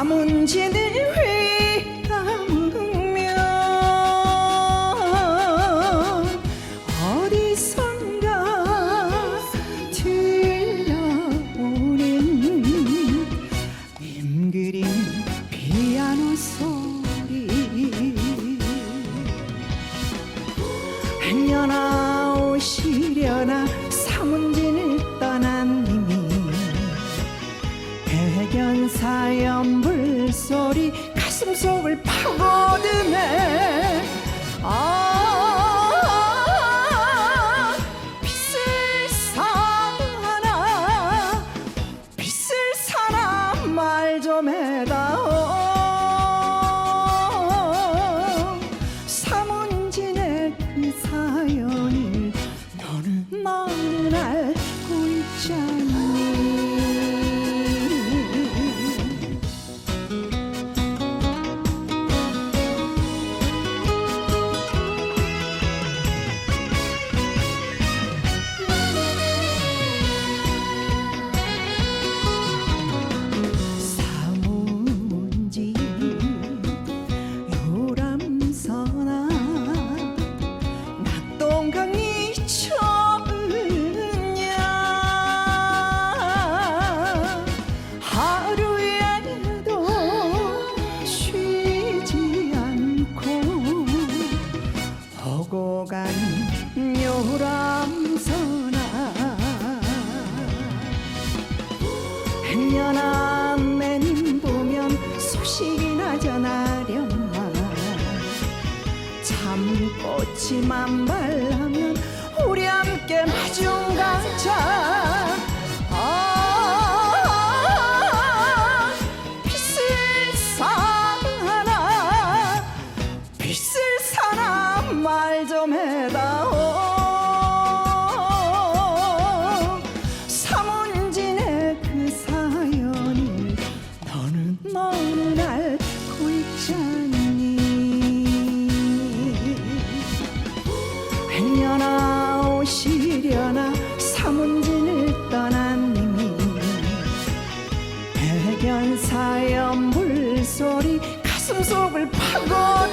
사문진을 휘감으며 어디선가 들려오는 임그린 피아노 소리. 행여나 오시려나 사문진을 떠난 님이 백연사 연 불 소리 가슴 속을 파고드네 요람서나 행여나 맨 보면 소식이나 전하련만 참꽃이 만발하면 우리 함께 마중 가자. 아 빛을 사나 빛을 사나 말좀 해다오 백연사 연불 소리 가슴 속을 파고드네